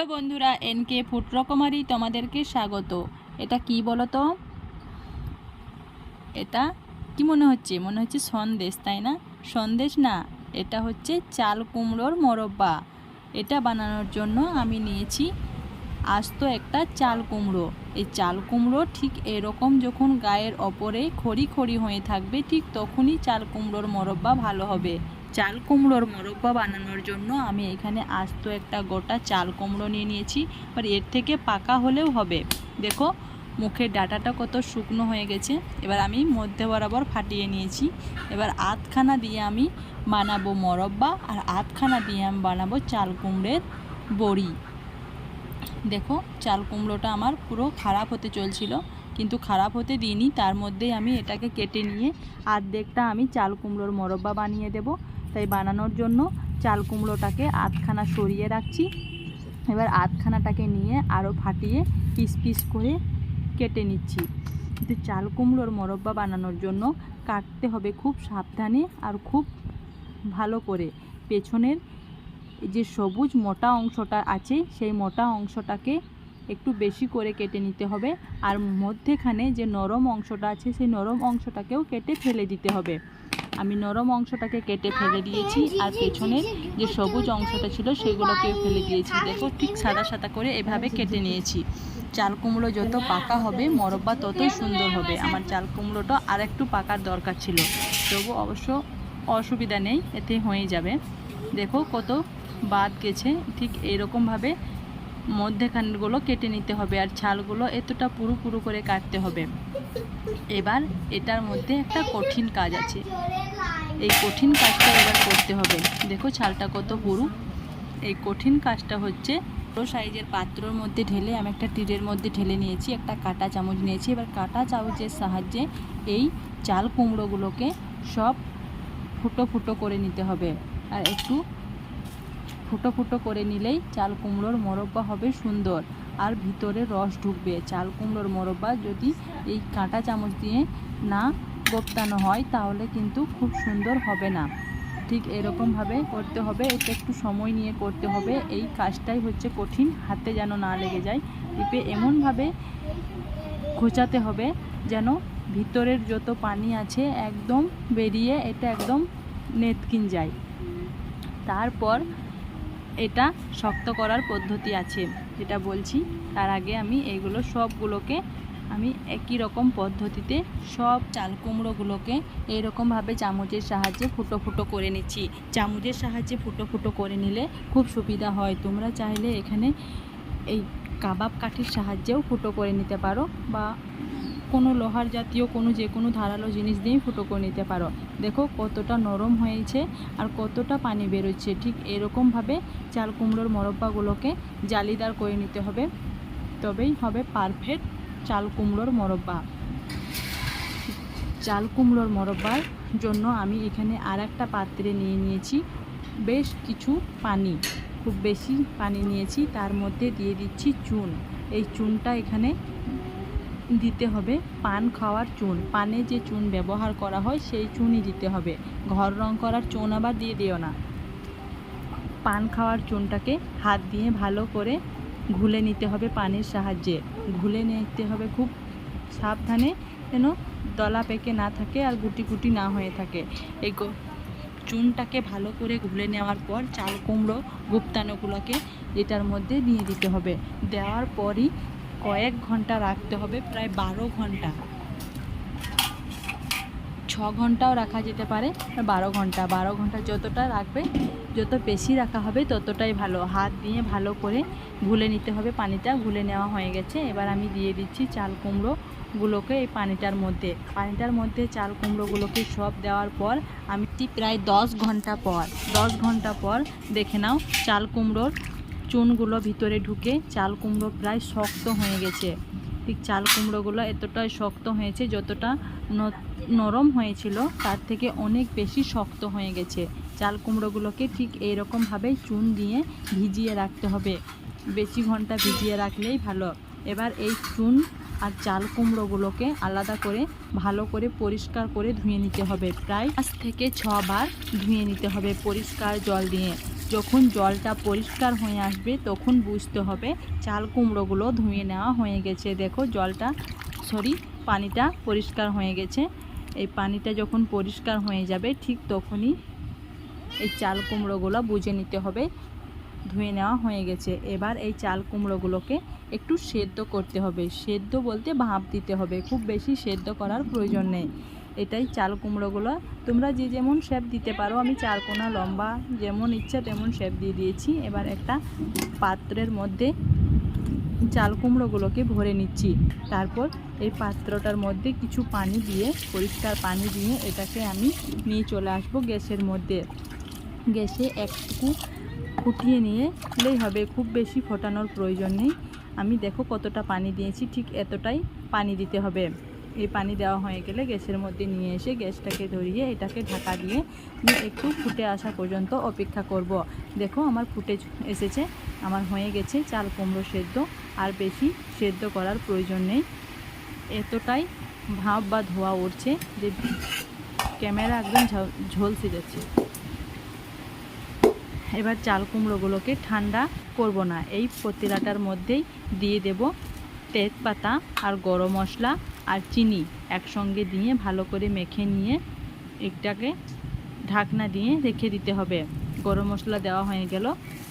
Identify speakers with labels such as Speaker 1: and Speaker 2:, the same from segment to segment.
Speaker 1: Hello বন্ধুরা, NK food রকমারি তোমাদেরকে স্বাগত। এটা কি বলো তো এটা কি মনে হচ্ছে? মনে হচ্ছে সন্দেশ, তাই না? সন্দেশ না, এটা হচ্ছে চাল কুমড়োর মোরব্বা। এটা বানানোর জন্য আমি নিয়েছি আস্ত একটা চাল কুমড়ো। এই চাল কুমড়ো ঠিক এরকম যখন গায়ের ওপরে খড়ি খড়ি হয়ে থাকবে, ঠিক তখনই চাল কুমড়োর মোরব্বা ভালো হবে। চাল কুমড়োর মোরব্বা বানানোর জন্য আমি এখানে আস্ত একটা গোটা চাল কুমড়ো নিয়ে নিয়েছি। আর এর থেকে পাকা হলেও হবে। দেখো, মুখের ডাটাটা কত শুকনো হয়ে গেছে। এবার আমি মধ্যে বরাবর ফাটিয়ে নিয়েছি। এবার আধখানা দিয়ে আমি বানাবো মোরব্বা আর আধখানা দিয়ে আমি বানাবো চাল কুমড়ের বড়ি। দেখো, চাল কুমড়োটা আমার পুরো খারাপ হতে চলছিল। কিন্তু খারাপ হতে দিইনি, তার মধ্যেই আমি এটাকে কেটে নিয়ে আর্ধেকটা আমি চাল কুমড়োর মোরব্বা বানিয়ে দেব। তাই বানানোর জন্য চাল কুমড়োটাকে আধখানা সরিয়ে রাখছি। এবার আধখানাটাকে নিয়ে আরও ফাটিয়ে পিস পিস করে কেটে নিচ্ছি। কিন্তু চাল কুমড়োর মরব্বা বানানোর জন্য কাটতে হবে খুব সাবধানে আর খুব ভালো করে। পেছনের যে সবুজ মোটা অংশটা আছে, সেই মোটা অংশটাকে একটু বেশি করে কেটে নিতে হবে। আর মধ্যেখানে যে নরম অংশটা আছে, সেই নরম অংশটাকেও কেটে ফেলে দিতে হবে। আমি নরম অংশটাকে কেটে ফেলে দিয়েছি আর পেছনের যে সবুজ অংশটা ছিল সেগুলোকেও ফেলে দিয়েছি দেখো ঠিক সাদা সাদা করে এভাবে কেটে নিয়েছি চাল কুমড়ো যত পাকা হবে মরব্বা ততই সুন্দর হবে আমার চাল কুমড়োটা আর একটু পাকার দরকার ছিল তবু অবশ্য অসুবিধা নেই এতে হয়ে যাবে দেখো কত বাদ গেছে ঠিক এইরকমভাবে মধ্যেখানগুলো কেটে নিতে হবে আর ছালগুলো এতটা পুরু পুরু করে কাটতে হবে এবার এটার মধ্যে একটা কঠিন কাজ আছে এই কঠিন কাজটা এবার করতে হবে। দেখো ছালটা কত পুরু এই কঠিন কাজটা হচ্ছে বড় সাইজের পাত্রর মধ্যে ঢেলে আমি একটা টিরের মধ্যে ঢেলে নিয়েছি, একটা কাটা চামচ নিয়েছি। এবার কাটা চামচের সাহায্যে এই চাল কুমড়োগুলোকে সব ফুটো ফুটো করে নিতে হবে। আর একটু ফুটো ফুটো করে নিলেই চাল কুমড়োর মোরব্বা হবে সুন্দর আর ভিতরে রস ঢুকবে। চাল কুমড়োর মোরব্বা যদি এই কাঁটা চামচ দিয়ে না গোপ্তানো হয়, তাহলে কিন্তু খুব সুন্দর হবে না। ঠিক এরকমভাবে করতে হবে এটা একটু সময় নিয়ে করতে হবে। এই কাজটাই হচ্ছে কঠিন, হাতে যেন না লেগে যায়। টিপে এমনভাবে খোঁচাতে হবে যেন ভিতরের যত পানি আছে একদম বেরিয়ে এটা একদম নেতকিন যায়। তারপর এটা শক্ত করার পদ্ধতি আছে। যেটা বলছি, তার আগে আমি এইগুলো সবগুলোকে আমি একই রকম পদ্ধতিতে সব চাল কুমড়োগুলোকে এইরকমভাবে চামচের সাহায্যে ফুটো ফুটো করে নিচ্ছি। চামচের সাহায্যে ফুটো ফুটো করে নিলে খুব সুবিধা হয়। তোমরা চাইলে এখানে এই কাবাব কাঠির সাহায্যেও ফুটো করে নিতে পারো বা কোনো লোহার জাতীয় কোনো যে কোনো ধারালো জিনিস দিয়েই ফুটো করে নিতে পারো। দেখো কতটা নরম হয়েছে আর কতটা পানি বেরোচ্ছে। ঠিক এরকমভাবে চাল কুমড়োর মরব্বাগুলোকে জালিদার করে নিতে হবে। তবেই হবে পারফেক্ট চাল কুমড়োর মরব্বা। চাল কুমড়োর মরব্বার জন্য আমি এখানে আর একটা পাত্রে নিয়ে নিয়েছি বেশ কিছু পানি। খুব বেশি পানি নিয়েছি, তার মধ্যে দিয়ে দিচ্ছি চুন। এই চুনটা এখানে দিতে হবে পান খাওয়ার চুন। পানে যে চুন ব্যবহার করা হয়, সেই চুনই দিতে হবে। ঘর রং করার চুন আবার দিয়ে দিও না। পান খাওয়ার চুনটাকে হাত দিয়ে ভালো করে ঘুলে নিতে হবে পানির সাহায্যে। ঘুলে নিতে হবে খুব সাবধানে যেন দলা পেকে না থাকে আর গুটি গুটি না হয়ে থাকে। এই চুনটাকে ভালো করে ঘুলে নেওয়ার পর চাল কুমড়ো গুপ্তানোগুলোকে এটার মধ্যে দিয়ে দিতে হবে। দেওয়ার পরই কয়েক ঘণ্টা রাখতে হবে, প্রায় বারো ঘণ্টা। ছ ঘন্টাও রাখা যেতে পারে বারো ঘণ্টা। বারো ঘণ্টা যতটা রাখবে, যত বেশি রাখা হবে, ততটাই ভালো। হাত দিয়ে ভালো করে গুলে নিতে হবে পানিটা। গুলে নেওয়া হয়ে গেছে। এবার আমি দিয়ে দিচ্ছি চাল কুমড়োগুলোকে এই পানিটার মধ্যে। পানিটার মধ্যে চাল কুমড়োগুলোকে সব দেওয়ার পর আমি প্রায় দশ ঘণ্টা পর। দশ ঘণ্টা পর দেখে নাও চাল কুমড়োর চুনগুলো ভিতরে ঢুকে, চাল কুমড়ো প্রায় শক্ত হয়ে গেছে। ঠিক চাল কুমড়োগুলো এতটাই শক্ত হয়েছে, যতটা নরম হয়েছিল, তার থেকে অনেক বেশি শক্ত হয়ে গেছে। চাল কুমড়োগুলোকে ঠিক এইরকমভাবেই চুন দিয়ে ভিজিয়ে রাখতে হবে। বেশি ঘণ্টা ভিজিয়ে রাখলেই ভালো। এবার এই চুন আর চাল কুমড়োগুলোকে আলাদা করে ভালো করে পরিষ্কার করে ধুয়ে নিতে হবে। প্রায় পাঁচ থেকে ছবার ধুয়ে নিতে হবে পরিষ্কার জল দিয়ে। যখন জলটা পরিষ্কার হয়ে আসবে, তখন বুঝতে হবে চাল কুমড়োগুলো ধুয়ে নেওয়া হয়ে গেছে। দেখো জলটা সরি পানিটা পরিষ্কার হয়ে গেছে। এই পানিটা যখন পরিষ্কার হয়ে যাবে, ঠিক তখনই এই চাল কুমড়োগুলো বুঝে নিতে হবে। ধুয়ে নেওয়া হয়ে গেছে। এবার এই চাল কুমড়োগুলোকে একটু সেদ্ধ করতে হবে। সেদ্ধ বলতে ভাপ দিতে হবে। খুব বেশি সেদ্ধ করার প্রয়োজন নেই। এটাই চাল কুমড়োগুলো। তোমরা যে যেমন শেপ দিতে পারো, আমি চার কোনা লম্বা, যেমন ইচ্ছা তেমন শেপ দিয়ে দিয়েছি। এবার একটা পাত্রের মধ্যে চাল কুমড়োগুলোকে ভরে নিচ্ছি। তারপর এই পাত্রটার মধ্যে কিছু পানি দিয়ে, পরিষ্কার পানি দিয়ে এটাকে আমি নিয়ে চলে আসব গ্যাসের মধ্যে। গ্যাসে একটুকু ফুটিয়ে নিয়ে নিলেই হবে, খুব বেশি ফোটানোর প্রয়োজন নেই। আমি দেখো কতটা পানি দিয়েছি, ঠিক এতটাই পানি দিতে হবে। এই পানি দেওয়া হয়ে গেলে গ্যাসের মধ্যে নিয়ে এসে গ্যাসটাকে ধরিয়ে এটাকে ঢাকা দিয়ে একটু ফুটে আসা পর্যন্ত অপেক্ষা করব। দেখো আমার ফুটে এসেছে, আমার হয়ে গেছে চাল কুমড়ো সেদ্ধ। আর বেশি সেদ্ধ করার প্রয়োজন নেই। এতটাই ভাব বা ধোয়া উঠছে যে ক্যামেরা একদম ঝল- ঝলসে যাচ্ছে। এবার চাল কুমড়োগুলোকে ঠান্ডা করব না। এই পতিলাটার মধ্যেই দিয়ে দেব তেজপাতা আর গরম মশলা আর চিনি একসঙ্গে দিয়ে ভালো করে মেখে নিয়ে এটাকে ঢাকনা দিয়ে রেখে দিতে হবে। গরম মশলা দেওয়া হয়ে গেল।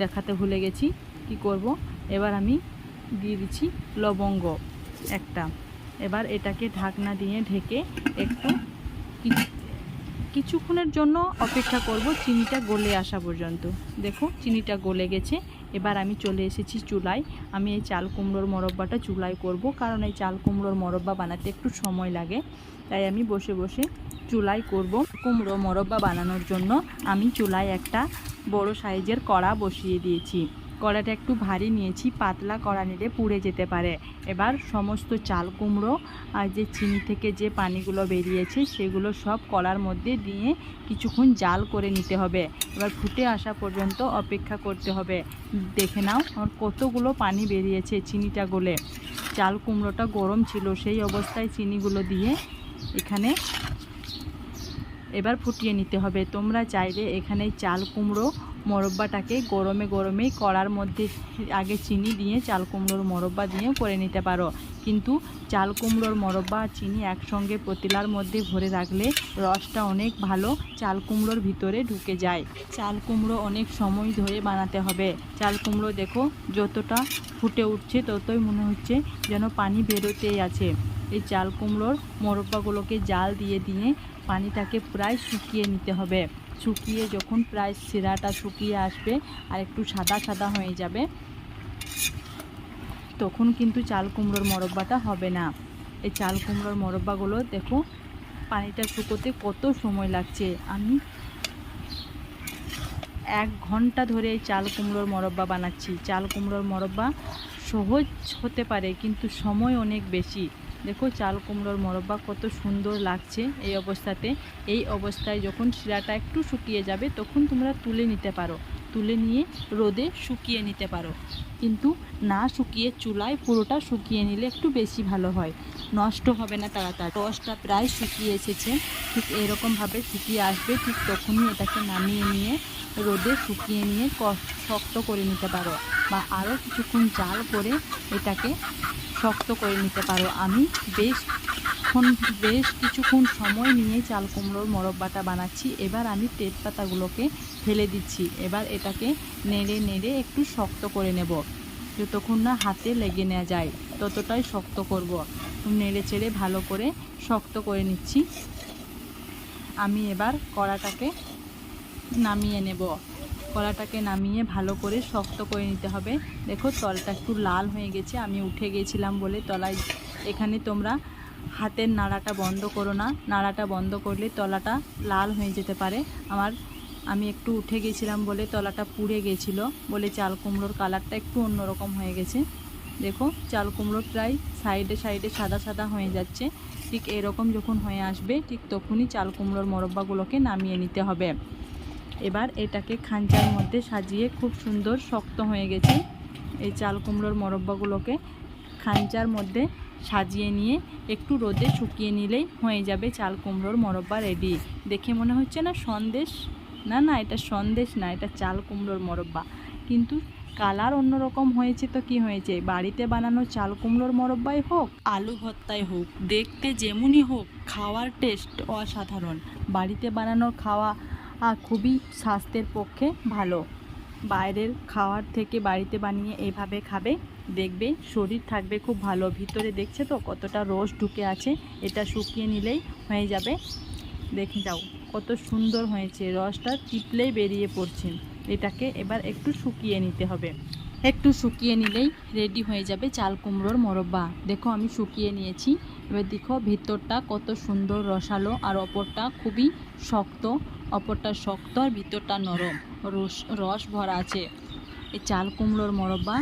Speaker 1: দেখাতে ভুলে গেছি কি করব। এবার আমি দিয়ে দিচ্ছি লবঙ্গ একটা। এবার এটাকে ঢাকনা দিয়ে ঢেকে একটু কিছুক্ষণের জন্য অপেক্ষা করব চিনিটা গলে আসা পর্যন্ত। দেখো, চিনিটা গলে গেছে। এবার আমি চলে এসেছি চুলায়। আমি এই চাল কুমড়োর মরব্বাটা চুলায় করব কারণ এই চাল কুমড়োর মরব্বা বানাতে একটু সময় লাগে। তাই আমি বসে বসে চুলায় করব কুমড়ো মরব্বা বানানোর জন্য। আমি চুলায় একটা বড় সাইজের কড়া বসিয়ে দিয়েছি। কড়াটা একটু ভারী নিয়েছি, পাতলা কড়া নিলে পুড়ে যেতে পারে। এবার সমস্ত চাল কুমড়ো আর যে চিনি থেকে যে পানিগুলো বেরিয়েছে, সেগুলো সব কড়ার মধ্যে দিয়ে কিছুক্ষণ জাল করে নিতে হবে। এবার ফুটে আসা পর্যন্ত অপেক্ষা করতে হবে। দেখে নাও আমার কতগুলো পানি বেরিয়েছে চিনিটা গলে। চাল কুমড়োটা গরম ছিল, সেই অবস্থায় চিনিগুলো দিয়ে এখানে এবার ফুটিয়ে নিতে হবে। তোমরা চাইলে এখানে চাল কুমড়ো মোরব্বাটাকে গরমে গরমেই কড়ার মধ্যে আগে চিনি দিয়ে চাল কুমড়োর মোরব্বা দিয়ে করে নিতে পারো। কিন্তু চাল কুমড়োর মোরব্বা আর চিনি একসঙ্গে পতিলার মধ্যে ভরে রাখলে রসটা অনেক ভালো চাল কুমড়োর ভিতরে ঢুকে যায়। চাল কুমড়ো অনেক সময় ধরে বানাতে হবে। চাল কুমড়ো দেখো যতটা ফুটে উঠছে ততই মনে হচ্ছে যেন পানি বেরোতেই আছে। এই চাল কুমড়োর মোরব্বাগুলোকে জাল দিয়ে দিয়ে পানিটাকে প্রায় শুকিয়ে নিতে হবে। শুকিয়ে যখন প্রায় শিরাটা শুকিয়ে আসবে আর একটু সাদা সাদা হয়ে যাবে, তখন কিন্তু চাল কুমড়োর মরব্বাটা হবে না। এই চাল কুমড়োর মরব্বাগুলো দেখো, পানিটা শুকোতে কত সময় লাগছে। আমি এক ঘণ্টা ধরে এই চাল কুমড়োর মরব্বা বানাচ্ছি। চাল কুমড়োর মরব্বা সহজ হতে পারে, কিন্তু সময় অনেক বেশি। দেখো চাল কুমড়োর মরব্বা কত সুন্দর লাগছে এই অবস্থাতে। এই অবস্থায় যখন শিরাটা একটু শুকিয়ে যাবে, তখন তোমরা তুলে নিতে পারো। তুলে নিয়ে রোদে শুকিয়ে নিতে পারো। কিন্তু না শুকিয়ে চুলায় পুরোটা শুকিয়ে নিলে একটু বেশি ভালো হয়। নষ্ট হবে না তাড়াতাড়ি। রসটা প্রায় শুকিয়ে এসেছে। ঠিক এরকমভাবে শুকিয়ে আসবে। ঠিক তখনই এটাকে নামিয়ে নিয়ে রোদে শুকিয়ে নিয়ে শক্ত করে নিতে পারো বা আরও কিছুক্ষণ জাল করে এটাকে শক্ত করে নিতে পারো। আমি বেশ ক্ষণ বেশ কিছুক্ষণ সময় নিয়ে চাল কুমড়োর মরব্বাটা বানাচ্ছি। এবার আমি তেজপাতাগুলোকে ফেলে দিচ্ছি। এবার এটাকে নেড়ে নেড়ে একটু শক্ত করে নেব। যতক্ষণ না হাতে লেগে নেওয়া যায়, ততটাই শক্ত করব। নেড়ে চেড়ে ভালো করে শক্ত করে নিচ্ছি। আমি এবার কড়াটাকে নামিয়ে নেব। কড়াটাকে নামিয়ে ভালো করে শক্ত করে নিতে হবে। দেখো, তলটা একটু লাল হয়ে গেছে। আমি উঠে গেছিলাম বলে তলায়। এখানে তোমরা হাতের নাড়াটা বন্ধ করো না। নাড়াটা বন্ধ করলে তলাটা লাল হয়ে যেতে পারে। আমার, আমি একটু উঠে গেছিলাম বলে তলাটা পুড়ে গেছিল বলে চাল কুমড়োর কালারটা একটু অন্যরকম হয়ে গেছে। দেখো, চাল কুমড়ো প্রায় সাইডে সাইডে সাদা সাদা হয়ে যাচ্ছে। ঠিক এরকম যখন হয়ে আসবে, ঠিক তখনই চাল কুমড়োর মোরব্বাগুলোকে নামিয়ে নিতে হবে। এবার এটাকে খাঞ্চার মধ্যে সাজিয়ে খুব সুন্দর শক্ত হয়ে গেছে। এই চাল কুমড়োর মোরব্বাগুলোকে খাঞ্চার মধ্যে সাজিয়ে নিয়ে একটু রোদে শুকিয়ে নিলেই হয়ে যাবে চাল কুমড়োর মরব্বা রেডি দেখে মনে হচ্ছে না সন্দেশ? না না, এটা সন্দেশ না, এটা চাল কুমড়োর মরব্বা। কিন্তু কালার অন্যরকম হয়েছে তো কি হয়েছে? বাড়িতে বানানো চাল কুমড়োর মরব্বাই হোক, আলু ভর্তাই হোক, দেখতে যেমনই হোক, খাওয়ার টেস্ট অসাধারণ। বাড়িতে বানানো খাওয়া খুবই স্বাস্থ্যের পক্ষে ভালো। বাইরের খাওয়ার থেকে বাড়িতে বানিয়ে এইভাবে খাবে, দেখবে শরীর থাকবে খুব ভালো। ভিতরে দেখছে তো কতটা রস ঢুকে আছে, এটা শুকিয়ে নিলেই হয়ে যাবে। দেখে যাও, কত সুন্দর হয়েছে, রসটা টিপলেই বেরিয়ে পড়ছে। এটাকে এবার একটু শুকিয়ে নিতে হবে। একটু শুকিয়ে নিলেই রেডি হয়ে যাবে চাল কুমড়োর মোরব্বা। দেখো আমি শুকিয়ে নিয়েছি। এবার দেখো ভিতরটা কত সুন্দর রসালো আর অপরটা খুবই শক্ত। অপরটা শক্ত আর ভিতরটা নরম। রস রস ভরা আছে। এই চাল কুমড়োর মরব্বা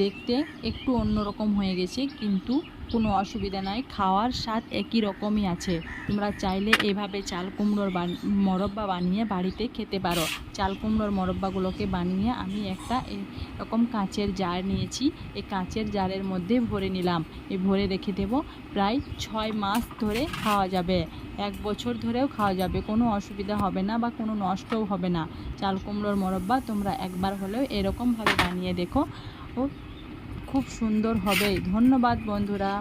Speaker 1: দেখতে একটু অন্যরকম হয়ে গেছে, কিন্তু কোনো অসুবিধা নাই, খাওয়ার স্বাদ একই রকমই আছে। তোমরা চাইলে এভাবে চাল কুমড়োর মোরব্বা বানিয়ে বাড়িতে খেতে পারো। চাল কুমড়োর মরব্বাগুলোকে বানিয়ে আমি একটা এরকম কাঁচের জার নিয়েছি। এই কাঁচের জারের মধ্যে ভরে নিলাম। এই ভরে রেখে দেব। প্রায় ছয় মাস ধরে খাওয়া যাবে। এক বছর ধরেও খাওয়া যাবে। কোনো অসুবিধা হবে না বা কোনো নষ্টও হবে না। চাল কুমড়োর মরব্বা তোমরা একবার হলেও এরকমভাবে বানিয়ে দেখো। ও খুব সুন্দর হবে। ধন্যবাদ বন্ধুরা।